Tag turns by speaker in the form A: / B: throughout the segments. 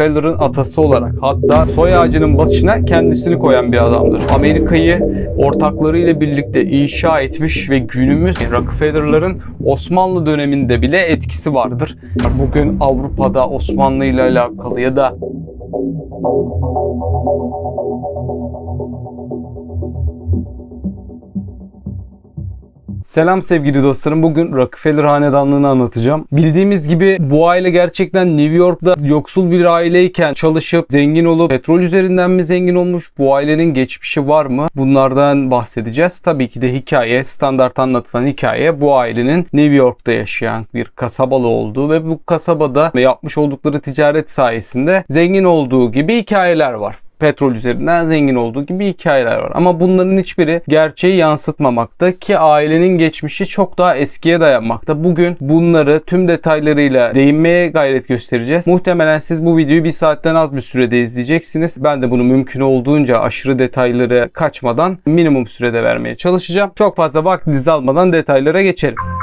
A: Rockefeller'ın atası olarak hatta soy ağacının başına kendisini koyan bir adamdır. Amerika'yı ortaklarıyla birlikte inşa etmiş ve günümüz Rockefeller'ların Osmanlı döneminde bile etkisi vardır. Bugün Avrupa'da Osmanlı ile alakalı ya da Selam sevgili dostlarım. Bugün Rockefeller hanedanlığını anlatacağım. Bildiğimiz gibi bu aile gerçekten New York'ta yoksul bir aileyken çalışıp zengin olup petrol üzerinden mi zengin olmuş? Bu ailenin geçmişi var mı? Bunlardan bahsedeceğiz. Tabii ki de hikaye, standart anlatılan hikaye bu ailenin New York'ta yaşayan bir kasabalı olduğu ve bu kasabada yapmış oldukları ticaret sayesinde zengin olduğu gibi hikayeler var petrol üzerinden zengin olduğu gibi hikayeler var. Ama bunların hiçbiri gerçeği yansıtmamakta ki ailenin geçmişi çok daha eskiye dayanmakta. Bugün bunları tüm detaylarıyla değinmeye gayret göstereceğiz. Muhtemelen siz bu videoyu bir saatten az bir sürede izleyeceksiniz. Ben de bunu mümkün olduğunca aşırı detayları kaçmadan minimum sürede vermeye çalışacağım. Çok fazla vaktinizi almadan detaylara geçelim.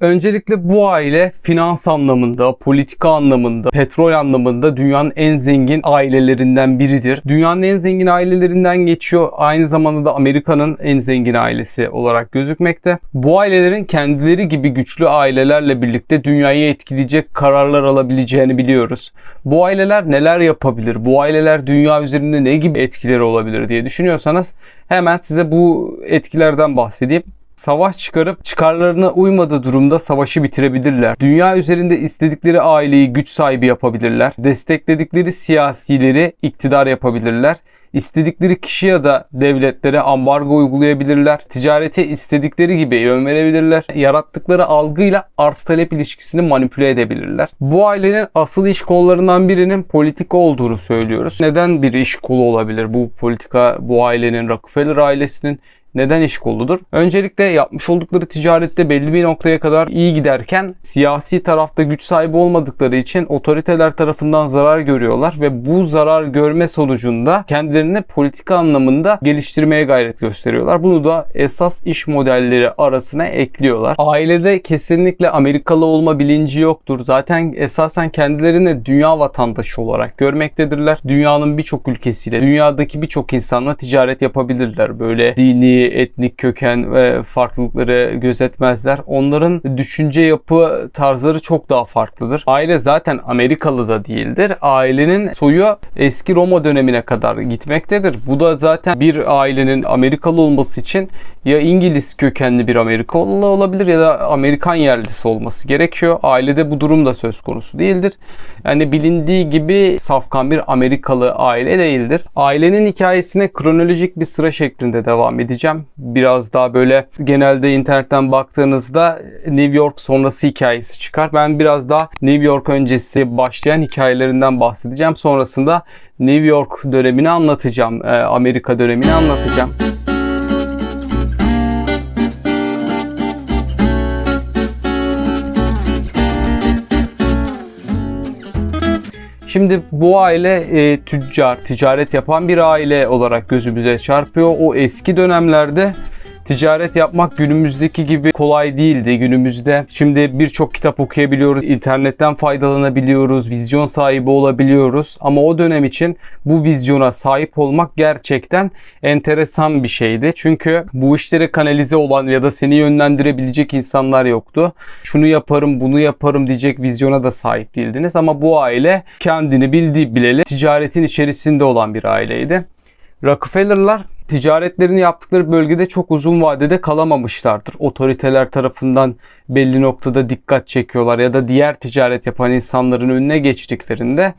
A: Öncelikle bu aile finans anlamında, politika anlamında, petrol anlamında dünyanın en zengin ailelerinden biridir. Dünyanın en zengin ailelerinden geçiyor. Aynı zamanda da Amerika'nın en zengin ailesi olarak gözükmekte. Bu ailelerin kendileri gibi güçlü ailelerle birlikte dünyayı etkileyecek kararlar alabileceğini biliyoruz. Bu aileler neler yapabilir? Bu aileler dünya üzerinde ne gibi etkileri olabilir diye düşünüyorsanız hemen size bu etkilerden bahsedeyim savaş çıkarıp çıkarlarına uymadığı durumda savaşı bitirebilirler. Dünya üzerinde istedikleri aileyi güç sahibi yapabilirler. Destekledikleri siyasileri iktidar yapabilirler. İstedikleri kişi ya da devletlere ambargo uygulayabilirler. Ticarete istedikleri gibi yön verebilirler. Yarattıkları algıyla arz talep ilişkisini manipüle edebilirler. Bu ailenin asıl iş kollarından birinin politika olduğunu söylüyoruz. Neden bir iş kolu olabilir? Bu politika bu ailenin Rockefeller ailesinin neden iş koludur? Öncelikle yapmış oldukları ticarette belli bir noktaya kadar iyi giderken siyasi tarafta güç sahibi olmadıkları için otoriteler tarafından zarar görüyorlar ve bu zarar görme sonucunda kendilerini politika anlamında geliştirmeye gayret gösteriyorlar. Bunu da esas iş modelleri arasına ekliyorlar. Ailede kesinlikle Amerikalı olma bilinci yoktur. Zaten esasen kendilerini dünya vatandaşı olarak görmektedirler. Dünyanın birçok ülkesiyle, dünyadaki birçok insanla ticaret yapabilirler. Böyle dini, etnik köken ve farklılıkları gözetmezler. Onların düşünce yapı tarzları çok daha farklıdır. Aile zaten Amerikalı da değildir. Ailenin soyu eski Roma dönemine kadar gitmektedir. Bu da zaten bir ailenin Amerikalı olması için ya İngiliz kökenli bir Amerikalı olabilir ya da Amerikan yerlisi olması gerekiyor. Ailede bu durum da söz konusu değildir. Yani bilindiği gibi safkan bir Amerikalı aile değildir. Ailenin hikayesine kronolojik bir sıra şeklinde devam edeceğim. Biraz daha böyle genelde internetten baktığınızda New York sonrası hikayesi çıkar. Ben biraz daha New York öncesi başlayan hikayelerinden bahsedeceğim. Sonrasında New York dönemini anlatacağım. e, Amerika dönemini anlatacağım. Şimdi bu aile e, tüccar, ticaret yapan bir aile olarak gözümüze çarpıyor. O eski dönemlerde ticaret yapmak günümüzdeki gibi kolay değildi. Günümüzde şimdi birçok kitap okuyabiliyoruz, internetten faydalanabiliyoruz, vizyon sahibi olabiliyoruz. Ama o dönem için bu vizyona sahip olmak gerçekten enteresan bir şeydi. Çünkü bu işlere kanalize olan ya da seni yönlendirebilecek insanlar yoktu. Şunu yaparım, bunu yaparım diyecek vizyona da sahip değildiniz. Ama bu aile kendini bildiği bileli ticaretin içerisinde olan bir aileydi. Rockefeller'lar ticaretlerini yaptıkları bölgede çok uzun vadede kalamamışlardır. Otoriteler tarafından belli noktada dikkat çekiyorlar ya da diğer ticaret yapan insanların önüne geçtiklerinde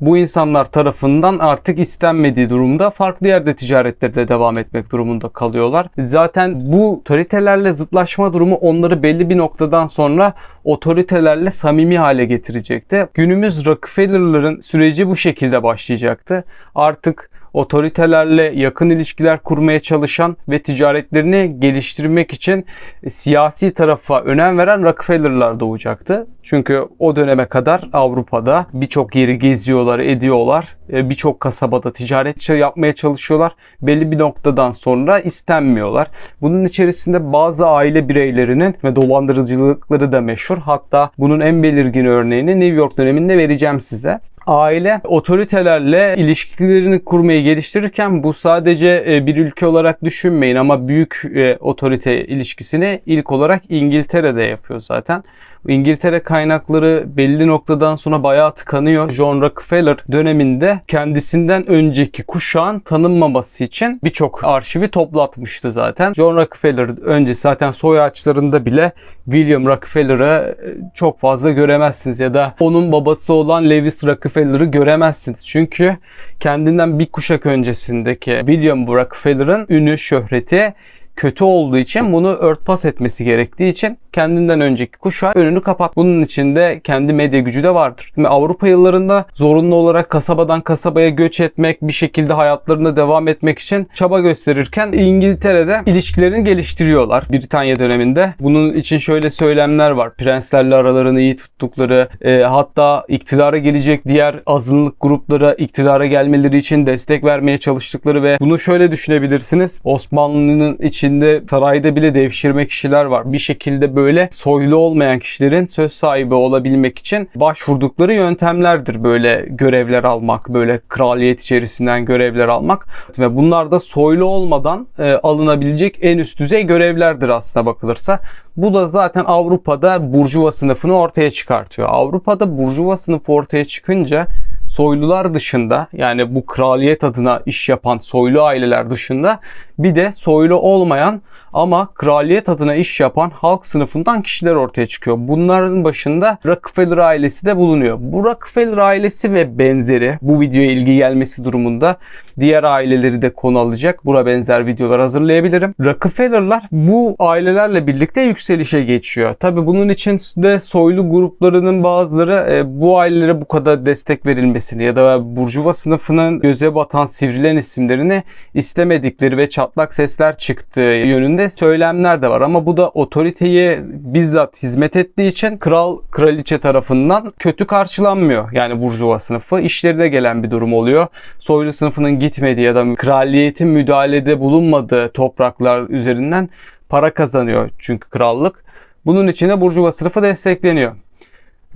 A: bu insanlar tarafından artık istenmediği durumda farklı yerde ticaretlerde devam etmek durumunda kalıyorlar. Zaten bu otoritelerle zıtlaşma durumu onları belli bir noktadan sonra otoritelerle samimi hale getirecekti. Günümüz Rockefeller'ların süreci bu şekilde başlayacaktı. Artık otoritelerle yakın ilişkiler kurmaya çalışan ve ticaretlerini geliştirmek için siyasi tarafa önem veren Rockefeller'lar doğacaktı. Çünkü o döneme kadar Avrupa'da birçok yeri geziyorlar, ediyorlar. E, birçok kasabada ticaret yapmaya çalışıyorlar. Belli bir noktadan sonra istenmiyorlar. Bunun içerisinde bazı aile bireylerinin ve dolandırıcılıkları da meşhur. Hatta bunun en belirgin örneğini New York döneminde vereceğim size aile otoritelerle ilişkilerini kurmayı geliştirirken bu sadece e, bir ülke olarak düşünmeyin ama büyük e, otorite ilişkisini ilk olarak İngiltere'de yapıyor zaten. İngiltere kaynakları belli noktadan sonra bayağı tıkanıyor. John Rockefeller döneminde kendisinden önceki kuşağın tanınmaması için birçok arşivi toplatmıştı zaten. John Rockefeller önce zaten soy ağaçlarında bile William Rockefeller'ı e, çok fazla göremezsiniz ya da onun babası olan Lewis Rockefeller'ı göremezsiniz. Çünkü kendinden bir kuşak öncesindeki William Rockefeller'ın ünü, şöhreti kötü olduğu için bunu örtbas etmesi gerektiği için kendinden önceki kuşağı önünü kapat. Bunun içinde kendi medya gücü de vardır. Ve Avrupa yıllarında zorunlu olarak kasabadan kasabaya göç etmek, bir şekilde hayatlarına devam etmek için çaba gösterirken İngiltere'de ilişkilerini geliştiriyorlar Britanya döneminde. Bunun için şöyle söylemler var. Prenslerle aralarını iyi tuttukları, e, hatta iktidara gelecek diğer azınlık gruplara iktidara gelmeleri için destek vermeye çalıştıkları ve bunu şöyle düşünebilirsiniz. Osmanlı'nın içinde sarayda bile devşirme kişiler var. Bir şekilde böyle böyle soylu olmayan kişilerin söz sahibi olabilmek için başvurdukları yöntemlerdir böyle görevler almak, böyle kraliyet içerisinden görevler almak ve bunlar da soylu olmadan e, alınabilecek en üst düzey görevlerdir aslına bakılırsa. Bu da zaten Avrupa'da burjuva sınıfını ortaya çıkartıyor. Avrupa'da burjuva sınıfı ortaya çıkınca soylular dışında yani bu kraliyet adına iş yapan soylu aileler dışında bir de soylu olmayan ama kraliyet adına iş yapan halk sınıfından kişiler ortaya çıkıyor. Bunların başında Rockefeller ailesi de bulunuyor. Bu Rockefeller ailesi ve benzeri bu videoya ilgi gelmesi durumunda diğer aileleri de konu alacak. Buna benzer videolar hazırlayabilirim. Rockefeller'lar bu ailelerle birlikte yükselişe geçiyor. Tabi bunun için de soylu gruplarının bazıları e, bu ailelere bu kadar destek verilmesini ya da burjuva sınıfının göze batan sivrilen isimlerini istemedikleri ve çatlak sesler çıktığı yönünde söylemler de var ama bu da otoriteye bizzat hizmet ettiği için kral kraliçe tarafından kötü karşılanmıyor. Yani burjuva sınıfı işleri de gelen bir durum oluyor. Soylu sınıfının gitmediği ya da kraliyetin müdahalede bulunmadığı topraklar üzerinden para kazanıyor çünkü krallık. Bunun için de burjuva sınıfı destekleniyor.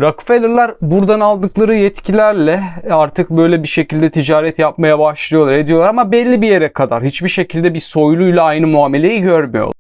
A: Rockefeller'lar buradan aldıkları yetkilerle artık böyle bir şekilde ticaret yapmaya başlıyorlar, ediyorlar ama belli bir yere kadar hiçbir şekilde bir soyluyla aynı muameleyi görmüyor.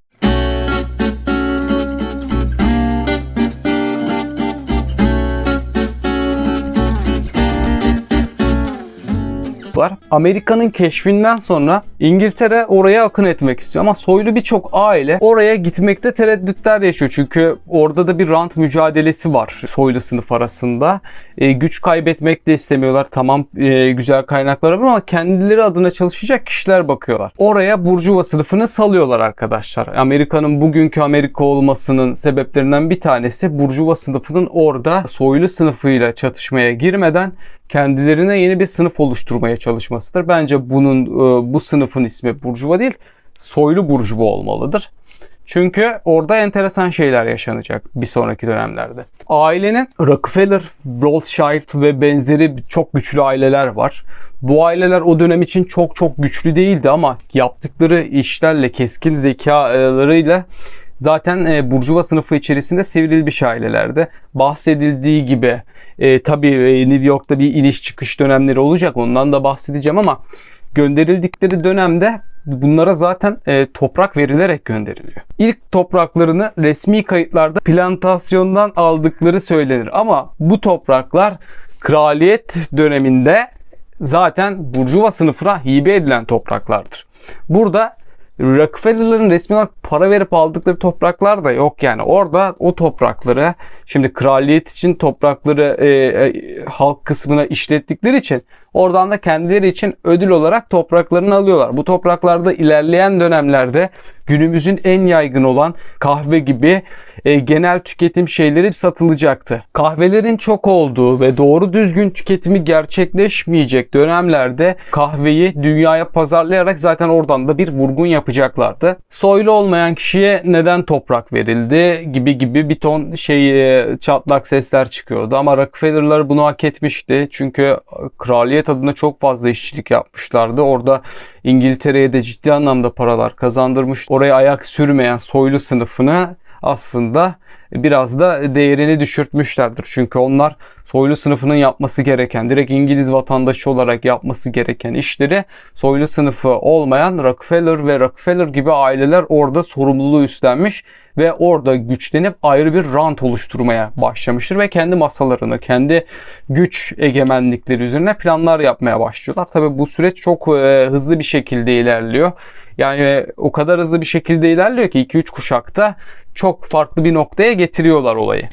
A: Var. Amerika'nın keşfinden sonra İngiltere oraya akın etmek istiyor ama soylu birçok aile oraya gitmekte tereddütler yaşıyor. Çünkü orada da bir rant mücadelesi var soylu sınıf arasında. E, güç kaybetmek de istemiyorlar. Tamam e, güzel kaynaklar var ama kendileri adına çalışacak kişiler bakıyorlar. Oraya burjuva sınıfını salıyorlar arkadaşlar. Amerika'nın bugünkü Amerika olmasının sebeplerinden bir tanesi burjuva sınıfının orada soylu sınıfıyla çatışmaya girmeden kendilerine yeni bir sınıf oluşturmaya çalışmasıdır. Bence bunun e, bu sınıfın ismi burjuva değil, soylu burjuva olmalıdır. Çünkü orada enteresan şeyler yaşanacak bir sonraki dönemlerde. Ailenin Rockefeller, Rothschild ve benzeri çok güçlü aileler var. Bu aileler o dönem için çok çok güçlü değildi ama yaptıkları işlerle, keskin zekalarıyla zaten e, burjuva sınıfı içerisinde sivrilmiş ailelerde. Bahsedildiği gibi e, tabii e, New York'ta bir iniş çıkış dönemleri olacak ondan da bahsedeceğim ama gönderildikleri dönemde bunlara zaten e, toprak verilerek gönderiliyor. İlk topraklarını resmi kayıtlarda plantasyondan aldıkları söylenir ama bu topraklar kraliyet döneminde zaten burjuva sınıfına hibe edilen topraklardır. Burada Rockefeller'ların resmi olarak para verip aldıkları topraklar da yok yani. Orada o toprakları şimdi kraliyet için toprakları e, e, halk kısmına işlettikleri için oradan da kendileri için ödül olarak topraklarını alıyorlar. Bu topraklarda ilerleyen dönemlerde günümüzün en yaygın olan kahve gibi e, genel tüketim şeyleri satılacaktı. Kahvelerin çok olduğu ve doğru düzgün tüketimi gerçekleşmeyecek dönemlerde kahveyi dünyaya pazarlayarak zaten oradan da bir vurgun yapacaklardı. Soylu olmayan kişiye neden toprak verildi gibi gibi bir ton şey e, çatlak sesler çıkıyordu ama Rockefeller'lar bunu hak etmişti. Çünkü kraliyet adına çok fazla işçilik yapmışlardı. Orada İngiltere'ye de ciddi anlamda paralar kazandırmış. Oraya ayak sürmeyen soylu sınıfını aslında biraz da değerini düşürtmüşlerdir. Çünkü onlar soylu sınıfının yapması gereken, direkt İngiliz vatandaşı olarak yapması gereken işleri soylu sınıfı olmayan Rockefeller ve Rockefeller gibi aileler orada sorumluluğu üstlenmiş ve orada güçlenip ayrı bir rant oluşturmaya başlamıştır ve kendi masalarını, kendi güç egemenlikleri üzerine planlar yapmaya başlıyorlar. Tabii bu süreç çok e, hızlı bir şekilde ilerliyor. Yani o kadar hızlı bir şekilde ilerliyor ki 2-3 kuşakta çok farklı bir noktaya getiriyorlar olayı.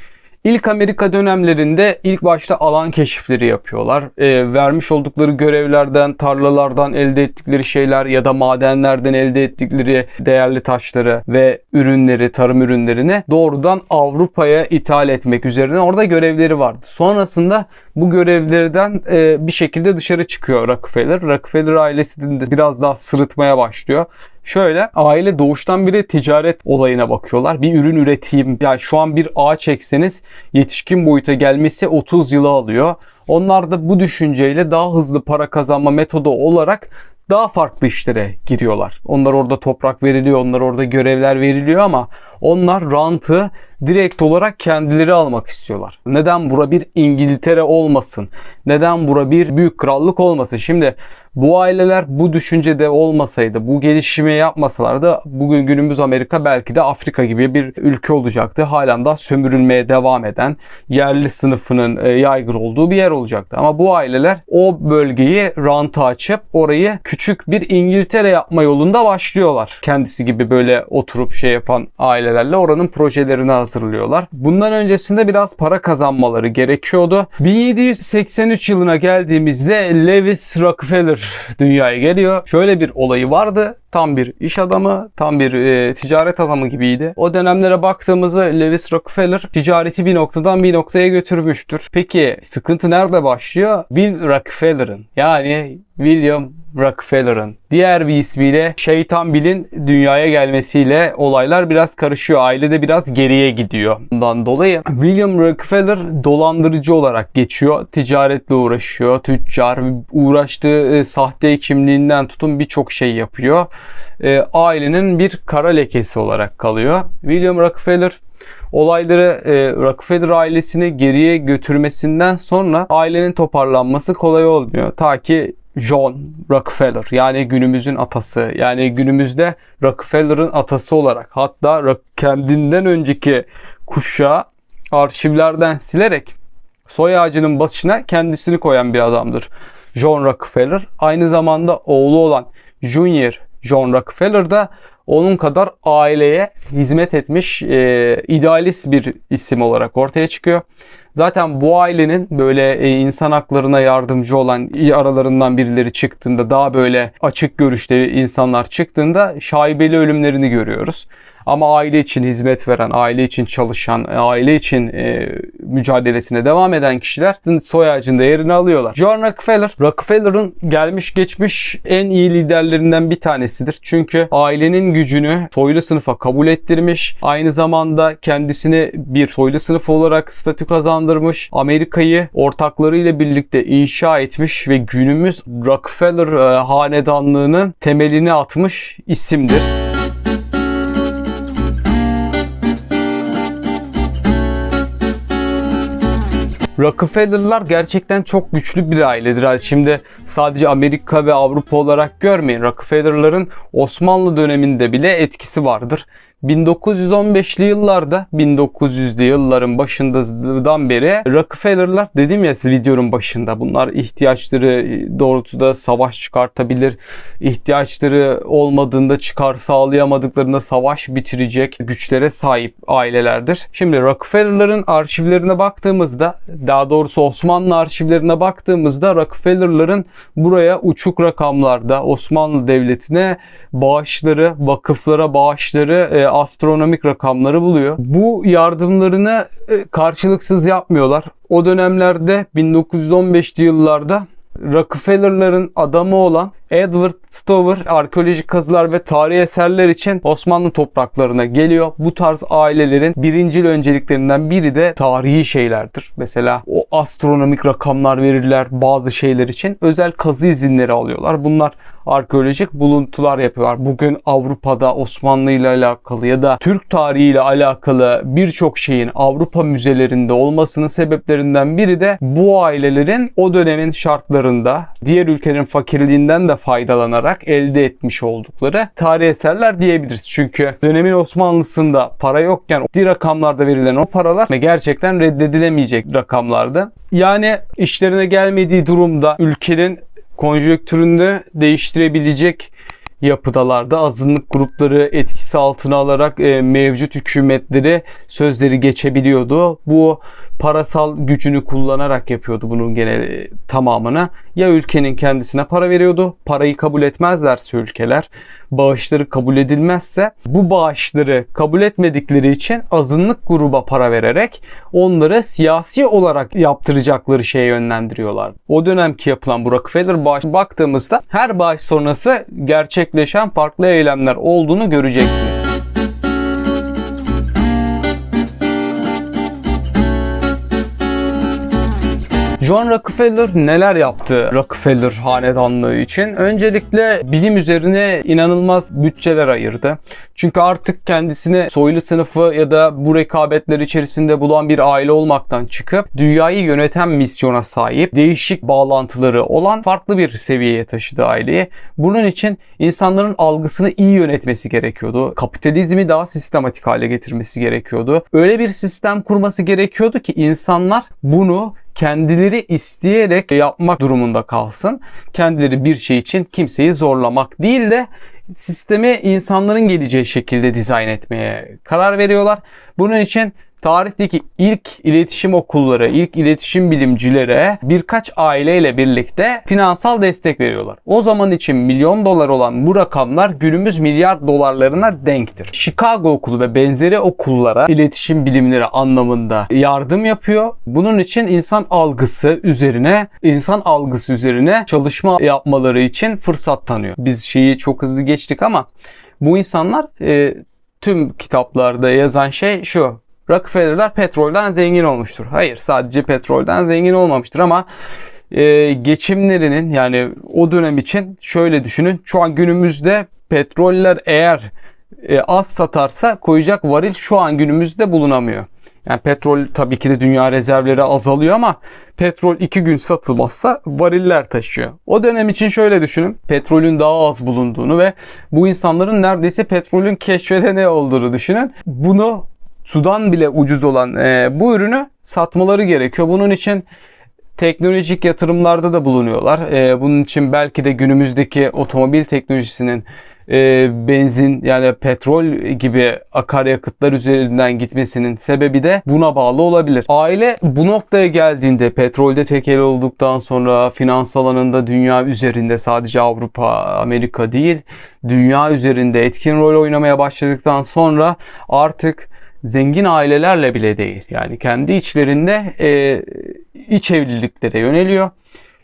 A: İlk Amerika dönemlerinde ilk başta alan keşifleri yapıyorlar. E, vermiş oldukları görevlerden, tarlalardan elde ettikleri şeyler ya da madenlerden elde ettikleri değerli taşları ve ürünleri, tarım ürünlerini doğrudan Avrupa'ya ithal etmek üzerine orada görevleri vardı. Sonrasında bu görevlerden e, bir şekilde dışarı çıkıyor Rockefeller. Rockefeller ailesini de biraz daha sırıtmaya başlıyor. Şöyle aile doğuştan beri ticaret olayına bakıyorlar. Bir ürün üreteyim. Yani şu an bir ağaç ekseniz yetişkin boyuta gelmesi 30 yılı alıyor. Onlar da bu düşünceyle daha hızlı para kazanma metodu olarak daha farklı işlere giriyorlar. Onlar orada toprak veriliyor, onlar orada görevler veriliyor ama onlar rantı direkt olarak kendileri almak istiyorlar. Neden bura bir İngiltere olmasın? Neden bura bir büyük krallık olmasın? Şimdi bu aileler bu düşüncede olmasaydı, bu gelişimi yapmasalardı bugün günümüz Amerika belki de Afrika gibi bir ülke olacaktı. Halen daha sömürülmeye devam eden yerli sınıfının e, yaygın olduğu bir yer olacaktı. Ama bu aileler o bölgeyi ranta açıp orayı küçük bir İngiltere yapma yolunda başlıyorlar. Kendisi gibi böyle oturup şey yapan ailelerle oranın projelerini hazırlıyorlar. Bundan öncesinde biraz para kazanmaları gerekiyordu. 1783 yılına geldiğimizde Lewis Rockefeller dünyaya geliyor. Şöyle bir olayı vardı. Tam bir iş adamı, tam bir e, ticaret adamı gibiydi. O dönemlere baktığımızda Lewis Rockefeller ticareti bir noktadan bir noktaya götürmüştür. Peki sıkıntı nerede başlıyor? Bill Rockefeller'ın yani William Rockefeller'ın diğer bir ismiyle Şeytan Bill'in dünyaya gelmesiyle olaylar biraz karışıyor. Ailede biraz geriye gidiyor. Bundan dolayı William Rockefeller dolandırıcı olarak geçiyor. Ticaretle uğraşıyor. Tüccar. Uğraştığı e, sahte kimliğinden tutun birçok şey yapıyor. E, ailenin bir kara lekesi olarak kalıyor. William Rockefeller olayları e, Rockefeller ailesini geriye götürmesinden sonra ailenin toparlanması kolay olmuyor. Ta ki John Rockefeller yani günümüzün atası yani günümüzde Rockefeller'ın atası olarak hatta kendinden önceki kuşağı arşivlerden silerek soy ağacının başına kendisini koyan bir adamdır. John Rockefeller aynı zamanda oğlu olan Junior John Rockefeller da onun kadar aileye hizmet etmiş e, idealist bir isim olarak ortaya çıkıyor. Zaten bu ailenin böyle e, insan haklarına yardımcı olan aralarından birileri çıktığında daha böyle açık görüşte insanlar çıktığında şaibeli ölümlerini görüyoruz. Ama aile için hizmet veren, aile için çalışan, aile için e, mücadelesine devam eden kişiler soy ağacında yerini alıyorlar. John Rockefeller, Rockefeller'ın gelmiş geçmiş en iyi liderlerinden bir tanesidir. Çünkü ailenin gücünü soylu sınıfa kabul ettirmiş. Aynı zamanda kendisini bir soylu sınıf olarak statü kazandırmış. Amerika'yı ortaklarıyla birlikte inşa etmiş ve günümüz Rockefeller e, hanedanlığının temelini atmış isimdir. Rockefeller'lar gerçekten çok güçlü bir ailedir. Şimdi sadece Amerika ve Avrupa olarak görmeyin. Rockefeller'ların Osmanlı döneminde bile etkisi vardır. 1915'li yıllarda 1900'lü yılların başından beri Rockefeller'lar dedim ya siz videonun başında bunlar ihtiyaçları doğrultuda savaş çıkartabilir. ihtiyaçları olmadığında çıkar sağlayamadıklarında savaş bitirecek güçlere sahip ailelerdir. Şimdi Rockefeller'ların arşivlerine baktığımızda daha doğrusu Osmanlı arşivlerine baktığımızda Rockefeller'ların buraya uçuk rakamlarda Osmanlı Devleti'ne bağışları, vakıflara bağışları, e, astronomik rakamları buluyor. Bu yardımlarını e, karşılıksız yapmıyorlar. O dönemlerde 1915'li yıllarda Rockefeller'ların adamı olan Edward Stover arkeolojik kazılar ve tarihi eserler için Osmanlı topraklarına geliyor. Bu tarz ailelerin birincil önceliklerinden biri de tarihi şeylerdir. Mesela o astronomik rakamlar verirler bazı şeyler için. Özel kazı izinleri alıyorlar. Bunlar arkeolojik buluntular yapıyorlar. Bugün Avrupa'da Osmanlı ile alakalı ya da Türk tarihi ile alakalı birçok şeyin Avrupa müzelerinde olmasının sebeplerinden biri de bu ailelerin o dönemin şartlarında diğer ülkelerin fakirliğinden de faydalanarak elde etmiş oldukları tarih eserler diyebiliriz. Çünkü dönemin Osmanlısında para yokken di rakamlarda verilen o paralar gerçekten reddedilemeyecek rakamlardı. Yani işlerine gelmediği durumda ülkenin konjonktürünü değiştirebilecek yapıdalarda azınlık grupları etkisi altına alarak e, mevcut hükümetleri sözleri geçebiliyordu. Bu parasal gücünü kullanarak yapıyordu bunun gene tamamını. Ya ülkenin kendisine para veriyordu. Parayı kabul etmezlerse ülkeler bağışları kabul edilmezse bu bağışları kabul etmedikleri için azınlık gruba para vererek onları siyasi olarak yaptıracakları şeye yönlendiriyorlar. O dönemki yapılan bu Rockefeller bağış baktığımızda her bağış sonrası gerçekleşen farklı eylemler olduğunu göreceksiniz. John Rockefeller neler yaptı Rockefeller hanedanlığı için? Öncelikle bilim üzerine inanılmaz bütçeler ayırdı. Çünkü artık kendisini soylu sınıfı ya da bu rekabetler içerisinde bulan bir aile olmaktan çıkıp dünyayı yöneten misyona sahip, değişik bağlantıları olan farklı bir seviyeye taşıdı aileyi. Bunun için insanların algısını iyi yönetmesi gerekiyordu. Kapitalizmi daha sistematik hale getirmesi gerekiyordu. Öyle bir sistem kurması gerekiyordu ki insanlar bunu kendileri isteyerek yapmak durumunda kalsın. Kendileri bir şey için kimseyi zorlamak değil de sistemi insanların geleceği şekilde dizayn etmeye karar veriyorlar. Bunun için tarihteki ilk iletişim okulları, ilk iletişim bilimcilere birkaç aileyle birlikte finansal destek veriyorlar. O zaman için milyon dolar olan bu rakamlar günümüz milyar dolarlarına denktir. Chicago okulu ve benzeri okullara iletişim bilimleri anlamında yardım yapıyor. Bunun için insan algısı üzerine, insan algısı üzerine çalışma yapmaları için fırsat tanıyor. Biz şeyi çok hızlı geçtik ama bu insanlar e, tüm kitaplarda yazan şey şu Rockefeller'lar petrolden zengin olmuştur. Hayır sadece petrolden zengin olmamıştır ama e, geçimlerinin yani o dönem için şöyle düşünün. Şu an günümüzde petroller eğer e, az satarsa koyacak varil şu an günümüzde bulunamıyor. Yani petrol tabii ki de dünya rezervleri azalıyor ama petrol iki gün satılmazsa variller taşıyor. O dönem için şöyle düşünün. Petrolün daha az bulunduğunu ve bu insanların neredeyse petrolün keşfedene olduğunu düşünün. Bunu sudan bile ucuz olan e, bu ürünü satmaları gerekiyor. Bunun için teknolojik yatırımlarda da bulunuyorlar. E, bunun için belki de günümüzdeki otomobil teknolojisinin e, benzin yani petrol gibi akaryakıtlar üzerinden gitmesinin sebebi de buna bağlı olabilir. Aile bu noktaya geldiğinde petrolde tekel olduktan sonra finans alanında dünya üzerinde sadece Avrupa, Amerika değil dünya üzerinde etkin rol oynamaya başladıktan sonra artık zengin ailelerle bile değil. Yani kendi içlerinde e, iç evliliklere yöneliyor.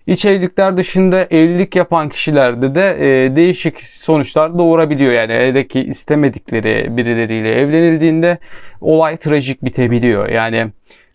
A: İç evlilikler dışında evlilik yapan kişilerde de e, değişik sonuçlar doğurabiliyor. Yani evdeki istemedikleri birileriyle evlenildiğinde olay trajik bitebiliyor. Yani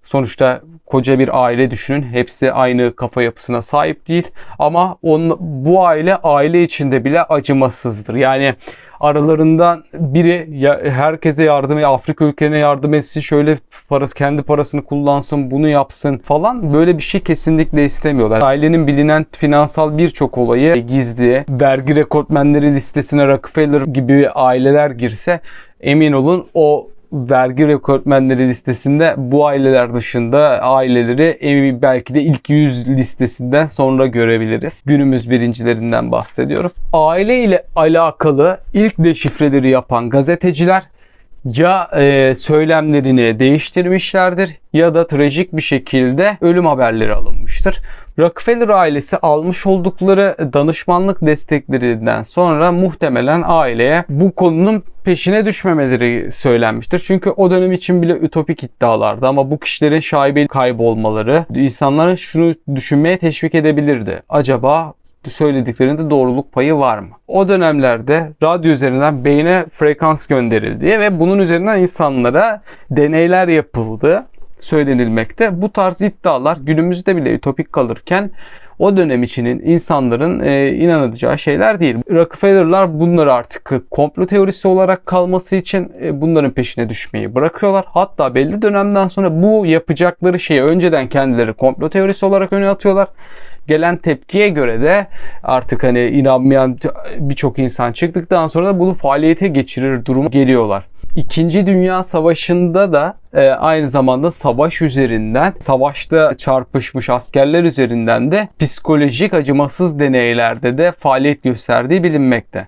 A: sonuçta koca bir aile düşünün. Hepsi aynı kafa yapısına sahip değil. Ama on, bu aile aile içinde bile acımasızdır. Yani aralarından biri ya, herkese yardım Afrika ülkelerine yardım etsin şöyle parası kendi parasını kullansın bunu yapsın falan böyle bir şey kesinlikle istemiyorlar. Ailenin bilinen finansal birçok olayı gizli. Vergi rekortmenleri listesine Rockefeller gibi aileler girse emin olun o vergi rekortmenleri listesinde bu aileler dışında aileleri belki de ilk 100 listesinden sonra görebiliriz. Günümüz birincilerinden bahsediyorum. Aile ile alakalı ilk deşifreleri yapan gazeteciler ya e, söylemlerini değiştirmişlerdir ya da trajik bir şekilde ölüm haberleri alınmıştır. Rockefeller ailesi almış oldukları danışmanlık desteklerinden sonra muhtemelen aileye bu konunun peşine düşmemeleri söylenmiştir. Çünkü o dönem için bile ütopik iddialardı ama bu kişilerin şaibeli kaybolmaları insanları şunu düşünmeye teşvik edebilirdi. Acaba söylediklerinde doğruluk payı var mı? O dönemlerde radyo üzerinden beyne frekans gönderildi ve bunun üzerinden insanlara deneyler yapıldı söylenilmekte. Bu tarz iddialar günümüzde bile ütopik kalırken o dönem içinin insanların e, inanacağı şeyler değil. Rockefeller'lar bunları artık komplo teorisi olarak kalması için e, bunların peşine düşmeyi bırakıyorlar. Hatta belli dönemden sonra bu yapacakları şeyi önceden kendileri komplo teorisi olarak öne atıyorlar gelen tepkiye göre de artık hani inanmayan birçok insan çıktıktan sonra da bunu faaliyete geçirir durum geliyorlar. İkinci Dünya Savaşı'nda da e, aynı zamanda savaş üzerinden, savaşta çarpışmış askerler üzerinden de psikolojik acımasız deneylerde de faaliyet gösterdiği bilinmekte.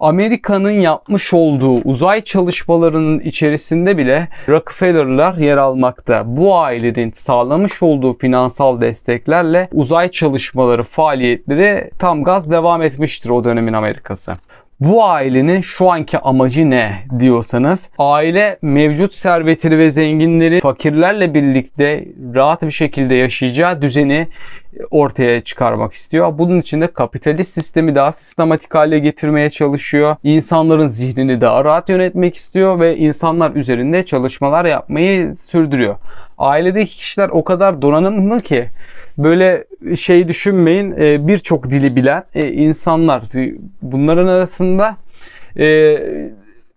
A: Amerika'nın yapmış olduğu uzay çalışmalarının içerisinde bile Rockefeller'lar yer almakta. Bu ailenin sağlamış olduğu finansal desteklerle uzay çalışmaları faaliyetleri tam gaz devam etmiştir o dönemin Amerikası. Bu ailenin şu anki amacı ne diyorsanız aile mevcut servetini ve zenginleri fakirlerle birlikte rahat bir şekilde yaşayacağı düzeni ortaya çıkarmak istiyor. Bunun için de kapitalist sistemi daha sistematik hale getirmeye çalışıyor. İnsanların zihnini daha rahat yönetmek istiyor ve insanlar üzerinde çalışmalar yapmayı sürdürüyor. Ailedeki kişiler o kadar donanımlı ki böyle şey düşünmeyin e, birçok dili bilen e, insanlar bunların arasında e,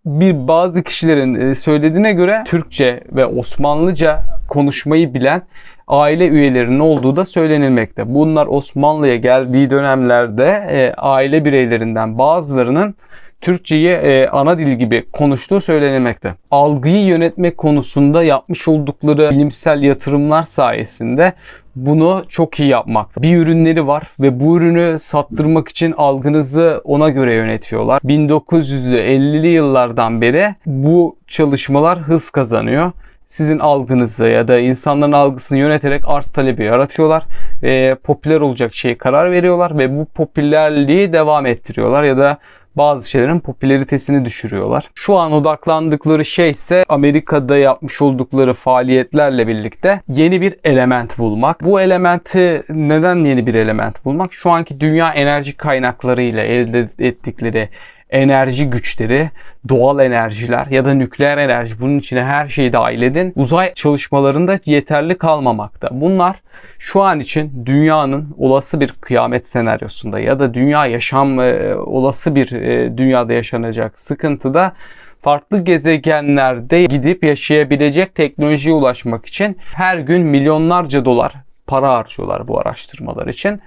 A: bir bazı kişilerin söylediğine göre Türkçe ve Osmanlıca konuşmayı bilen aile üyelerinin olduğu da söylenilmekte. Bunlar Osmanlı'ya geldiği dönemlerde aile bireylerinden bazılarının Türkçeyi e, ana dil gibi konuştuğu söylenilmekte. Algıyı yönetmek konusunda yapmış oldukları bilimsel yatırımlar sayesinde bunu çok iyi yapmakta. Bir ürünleri var ve bu ürünü sattırmak için algınızı ona göre yönetiyorlar. 1950'li yıllardan beri bu çalışmalar hız kazanıyor sizin algınızı ya da insanların algısını yöneterek arz talebi yaratıyorlar. ve popüler olacak şeye karar veriyorlar ve bu popülerliği devam ettiriyorlar ya da bazı şeylerin popülaritesini düşürüyorlar. Şu an odaklandıkları şey ise Amerika'da yapmış oldukları faaliyetlerle birlikte yeni bir element bulmak. Bu elementi neden yeni bir element bulmak? Şu anki dünya enerji kaynaklarıyla elde ettikleri enerji güçleri, doğal enerjiler ya da nükleer enerji bunun içine her şeyi dahil edin. Uzay çalışmalarında yeterli kalmamakta. Bunlar şu an için dünyanın olası bir kıyamet senaryosunda ya da dünya yaşam e, olası bir e, dünyada yaşanacak sıkıntıda farklı gezegenlerde gidip yaşayabilecek teknolojiye ulaşmak için her gün milyonlarca dolar para harcıyorlar bu araştırmalar için.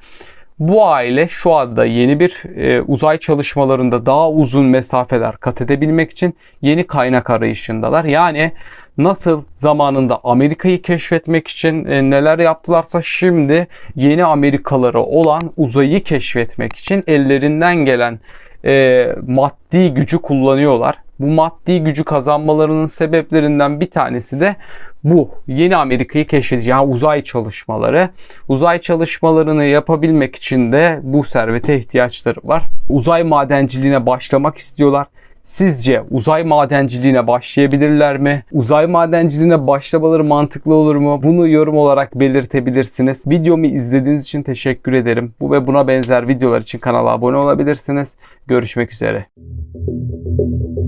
A: Bu aile şu anda yeni bir e, uzay çalışmalarında daha uzun mesafeler kat edebilmek için yeni kaynak arayışındalar. Yani nasıl zamanında Amerika'yı keşfetmek için e, neler yaptılarsa şimdi yeni Amerikaları olan uzayı keşfetmek için ellerinden gelen e, maddi gücü kullanıyorlar. Bu maddi gücü kazanmalarının sebeplerinden bir tanesi de bu. Yeni Amerika'yı keşfedeceği yani uzay çalışmaları. Uzay çalışmalarını yapabilmek için de bu servete ihtiyaçları var. Uzay madenciliğine başlamak istiyorlar. Sizce uzay madenciliğine başlayabilirler mi? Uzay madenciliğine başlamaları mantıklı olur mu? Bunu yorum olarak belirtebilirsiniz. Videomu izlediğiniz için teşekkür ederim. Bu ve buna benzer videolar için kanala abone olabilirsiniz. Görüşmek üzere.